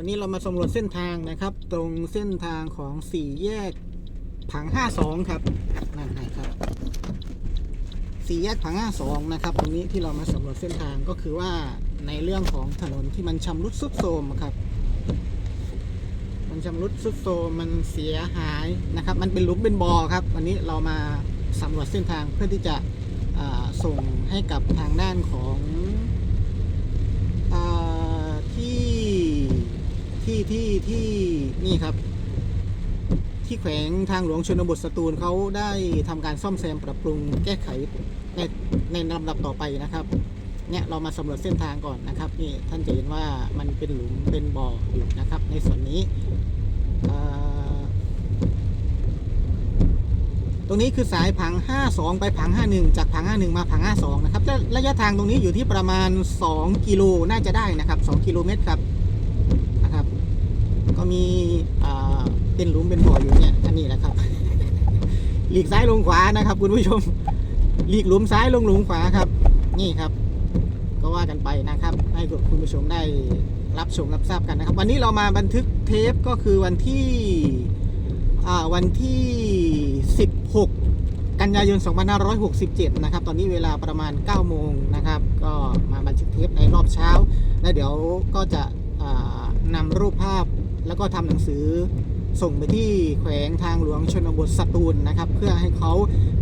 วันนี้เรามาสำรวจเส้นทางนะครับ ตรงเส้นทางของสี่แยกผังห้าสองครับนั่นไงครับสี่แยกผังห้าสองนะครับ ตรงนี้ที่เรามาสำรวจเส้นทางก็คือว่าในเรื่องของถนนที่มันชำรุดทรุดโทรมครับ มันชำรุดทรุดโทรมมันเสียหายนะครับ มันเป็นลุมเป็นบ่อครับ วันนี้เรามาสำรวจเส้นทางเพื่อที่จะส่งให้กับทางด้านของ ที่ที่นี่ครับ ที่แขวงทางหลวงชนบทสตูลเขาได้ทำการซ่อมแซมปรับปรุงแก้ไขในในลำดับต่อไปนะครับ เนี่ยเรามาสำรวจเส้นทางก่อนนะครับนี่ท่านจะเห็นว่ามันเป็นหลุมเป็นบ่ออยู่นะครับ ในส่วนนี้ตรงนี้คือสายผัง 52 ไปผัง 51 จากผัง 51 มาผัง 52 นะครับระยะทางตรงนี้อยู่ที่ประมาณ 2 กิโลน่าจะได้นะครับ 2 กิโลเมตรครับ ก็มีเป็นหลุมเป็นบ่ออยู่เนี่ยอันนี้แหละครับ หลีกซ้ายลงขวานะครับ คุณผู้ชม หลีกหลุมซ้ายลงหลุมขวาครับ นี่ครับ ก็ว่ากันไปนะครับ ให้คุณผู้ชมได้รับชมรับทราบกันนะครับ วันนี้เรามาบันทึกเทปก็คือวันที่วันที่ 16 กันยายน 2567 นะครับ ตอนนี้เวลาประมาณ 9 โมงนะครับ ก็มาบันทึกเทปในรอบเช้า แล้วเดี๋ยวก็จะนำรูปภาพ แล้วก็ทำหนังสือส่งไปที่แขวงทางหลวงชนบทสตูลนะครับ เพื่อให้เขา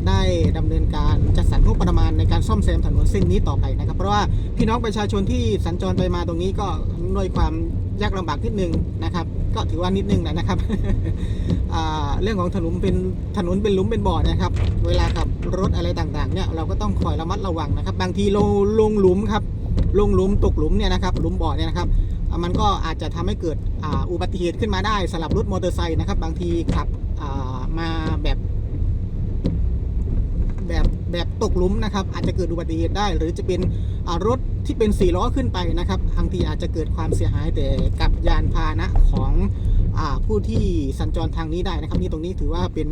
ได้ดำเนินการจัดสรรงบประมาณในการซ่อมแซมถนนเส้นนี้ต่อไปนะครับ เพราะว่าพี่น้องประชาชนที่สัญจรไปมาตรงนี้ก็ด้วยความยากลำบากนิดนึงนะครับ ก็ถือว่านิดนึงนะครับเรื่องของถนนเป็นถนนเป็นหลุมเป็นบ่อนะครับ เวลาขับรถอะไรต่างๆเนี่ยเราก็ต้องคอยระมัดระวังนะครับ บางทีลงลงหลุมครับลงหลุมตกหลุมเนี่ยนะครับหลุมบ่อเนี่ยนะครับ มันก็อาจจะทำให้เกิดอ,อุบัติเหตุขึ้นมาได้สำหรับรถมอเตอร์ไซค์นะครับ บางทีขับมาแบบแบบแบบตกหลุมนะครับ อาจจะเกิดอุบัติเหตุได้ หรือจะเป็นรถที่เป็นสี่ล้อขึ้นไปนะครับบางทีอาจจะเกิดความเสียหายแต่กับยานพาหนะของอผู้ที่สัญจรทางนี้ได้นะครับ นี่ตรงนี้ถือว่าเป็น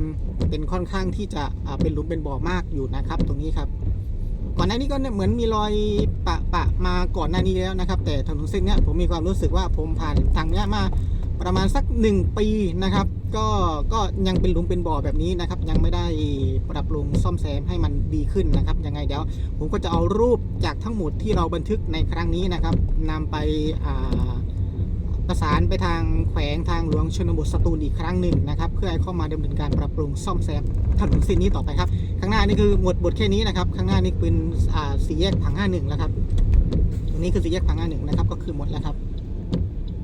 เป็นค่อนข้างที่จะเป็นหลุมเป็นบ่อมากอยู่นะครับ ตรงนี้ครับ ก่อนหน้านี้ก็เนี่ยเหมือนมีรอยปะปะมาก่อนหน้านี้แล้วนะครับ แต่ถนนเส้นนี้ผมมีความรู้สึกว่าผมผ่านทางนี้มาประมาณสักหนึ่งปีนะครับ ก็ก็ยังเป็นหลุมเป็นบ่อแบบนี้นะครับ ยังไม่ได้ปรับปรุงซ่อมแซมให้มันดีขึ้นนะครับยังไงเดี๋ยวผมก็จะเอารูปจากทั้งหมดที่เราบันทึกในครั้งนี้นะครับนำไปอ่า ประสานไปทางแขวงทางหลวงชนบทสตูลอีกครั้งหนึ่งนะครับ เพื่อให้เข้ามาดำเนินการปรับปรุงซ่อมแซมถนนเส้นนี้ต่อไปครับ ข้างหน้านี่คือหมดบทแค่นี้นะครับ ข้างหน้านี่เป็นอ่าสี่แยกผังห้าหนึ่งแล้วครับตรงนี้คือสี่แยกผังห้าหนึ่งนะครับ ก็คือหมดแล้วครับ